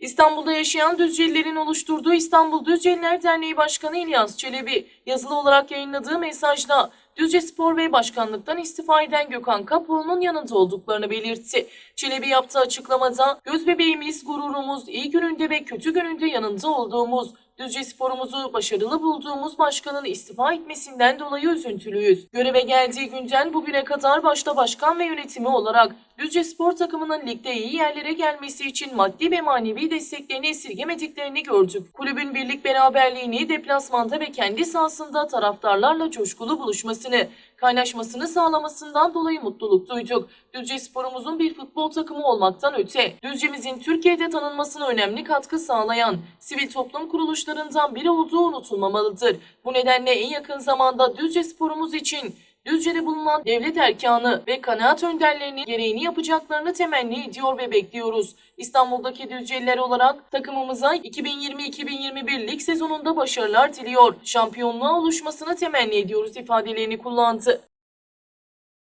İstanbul'da yaşayan Düzcelilerin oluşturduğu İstanbul Düzceliler Derneği Başkanı İlyas Çelebi yazılı olarak yayınladığı mesajda Düzce Spor ve Başkanlıktan istifa eden Gökhan Kapoğlu'nun yanında olduklarını belirtti. Çelebi yaptığı açıklamada göz bebeğimiz, gururumuz, iyi gününde ve kötü gününde yanında olduğumuz, Düzce sporumuzu başarılı bulduğumuz başkanın istifa etmesinden dolayı üzüntülüyüz. Göreve geldiği günden bugüne kadar başta başkan ve yönetimi olarak Düzce spor takımının ligde iyi yerlere gelmesi için maddi ve manevi desteklerini esirgemediklerini gördük. Kulübün birlik beraberliğini deplasmanda ve kendi sahasında taraftarlarla coşkulu buluşmasını, kaynaşmasını sağlamasından dolayı mutluluk duyduk. Düzce sporumuzun bir futbol takımı olmaktan öte, Düzce'mizin Türkiye'de tanınmasına önemli katkı sağlayan sivil toplum kuruluşlarından biri olduğu unutulmamalıdır. Bu nedenle en yakın zamanda Düzce sporumuz için Düzce'de bulunan devlet erkanı ve kanaat önderlerinin gereğini yapacaklarını temenni ediyor ve bekliyoruz. İstanbul'daki Düzceliler olarak takımımıza 2020-2021 lig sezonunda başarılar diliyor. Şampiyonluğa oluşmasını temenni ediyoruz ifadelerini kullandı.